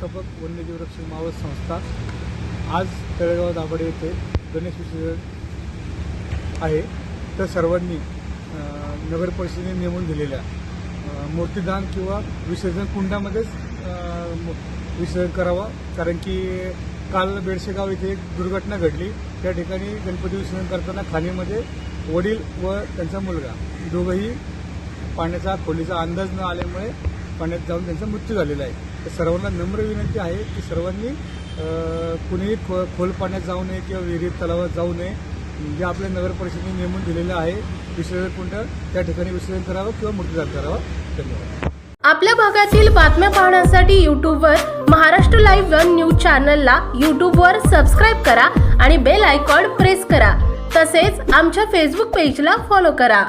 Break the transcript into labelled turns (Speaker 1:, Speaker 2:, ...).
Speaker 1: व्यवस्थापक वन्यजीव रक्षक मावळ संस्था आज तळेगाव दाभाडे येथे गणेश विसर्जन आहे. तर सर्वांनी अं, नगर परिषदेने नेमून दिलेल्या मूर्तीदान किंवा विसर्जन कुंडामध्येच विसर्जन करावा. कारण की काल बेडशेगाव इथे एक दुर्घटना घडली. त्या ठिकाणी गणपती विसर्जन करताना खाणीमध्ये वडील व त्यांचा मुलगा दोघंही पाण्याचा खोलीचा अंदाज न आल्यामुळे पाण्यात जाऊन त्यांचा मृत्यू झालेला आहे. तर सर्वांना नम्र विनंती आहे की सर्वांनी कुणीही खो खोल पाण्यात जाऊ नये किंवा विहिरीत तलावात जाऊ नये. जे आपल्या नगर परिषदेने नेमून दिलेलं आहे विसर्जन कुंड त्या ठिकाणी विसर्जन करावं किंवा मृत्यूदान करावं. धन्यवाद.
Speaker 2: आपल्या भागातील बातम्या पाहण्यासाठी यूट्यूबवर महाराष्ट्र लाईव्ह वन न्यूज चॅनलला यूट्यूबवर सबस्क्राईब करा आणि बेल आयकॉन प्रेस करा. तसेच आमच्या फेसबुक पेजला फॉलो करा.